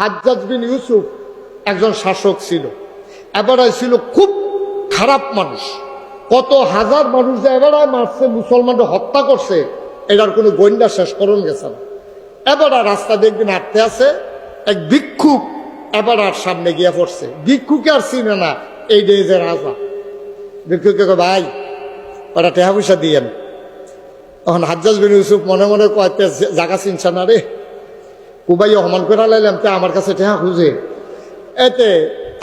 হাজ্জাজ বিন ইউসুফ একজন শাসক ছিল। এবারে ছিল খুব খারাপ মানুষ। কত হাজার মানুষ যে এবারে মারছে মুসলমানদের হত্যা করছে, এটার কোনো গোয়েন্দা শেষ করণ গেছে না। এবারে রাস্তা দেখবেন হাঁটতে আছে, এক ভিক্ষুক এবার আর সামনে গিয়ে পড়ছে। ভিক্ষুকে আর চিনে না, এই যে যে রাজা। ভিক্ষুকে ভাই ওরা টেহা পয়সা দিয়েন তখন হাজ্জাজ বিন ইউসুফ মনে মনে কয়েকটা জায়গা চিনছে না রে। কুবাই অপমান করে লাইলাম, তে আমার কাছে টেহা খুঁজে। এতে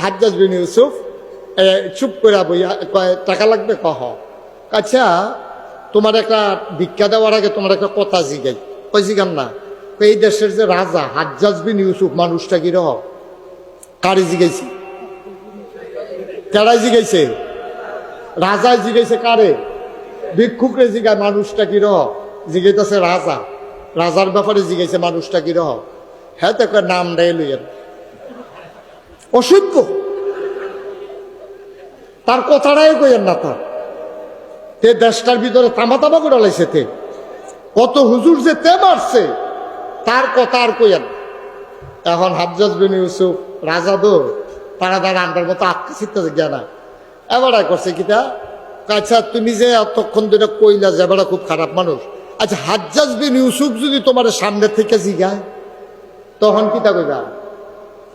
হাজ্জাজ বিন ইউসুফ চুপ করে বইয়া টাকা লাগবে কহ? আচ্ছা তোমার একটা ভিক্ষা দেওয়ার আগে তোমার একটা কথা জিগাই। কই জিগান না? এই দেশের যে রাজা হাজ্জাজ বিন ইউসুফ, মানুষটা কি রহ? কারে জিগাইছি? কেডাই জিগাইছে? রাজায় জিগাইছে কারে? ভিক্ষুকরে জিগায় মানুষটা কি রহ? জিগাইতেছে রাজা। রাজার ব্যাপারে জিগাইছে মানুষটা কি রহ হ্যাঁ তো নাম রে লইয়েন অসভ্য। তার কথাটাই কইেন না তার তে দেশটার ভিতরে তামা তামা করে লাইছে তে। কত হুজুর যে তে মারছে, তার কথা আর কইেন এখন হাফজাজ বিন ইউসুফ রাজা দো তারা তারা আন্ডার মতো আটকে শিখতে জ্ঞানা এবার করছে কিটা আচ্ছা তুমি যে এতক্ষণ ধরে কইলা যে খুব খারাপ মানুষ আচ্ছা হাজ্জাজ বিন ইউসুফ যদি তোমার সামনে থেকে জিগায়, তখন কিতা কইবা?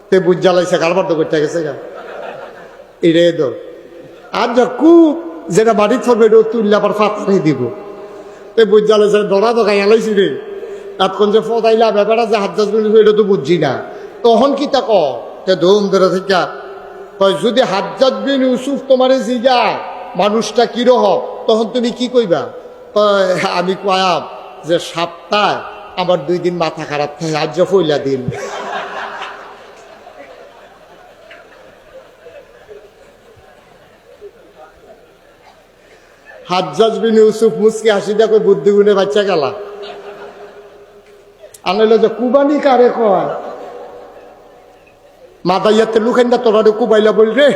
তে বুঝ জ্বালাইছে কারবার তো করতে গেছে গা। এরে দো আর যা খুব যেটা বাড়ি থাকবে এটা তুললে আবার ফাতরাই দিব। তে বুঝ জ্বালাইছে ডরা তো গাই আলাইছি রে। এতক্ষণ যে ফদাইলা ব্যাপারটা যে হাজ্জাজ বিন ইউসুফ, এটা তো বুঝছি না। তখন ক তে ধুম ধরে থেকে। কয়, যদি হাজ্জাজ বিন ইউসুফ তোমারে জিগায়, মানুষটা কিরহ তখন তুমি কি কইবা? কয়, আমি কয়াম যে সপ্তাহে আমার দুই দিন মাথা খারাপ থাকে আজ ফইলা দিন। হাজ্জাজ বিন ইউসুফ মুসকি হাসি দেখো বুদ্ধি গুণে বাচ্চা গেলা। আনলে যে কুবানি কারে কয়? মাদাইয়াতে লুকেন না তোরা কুবাইলা বল রে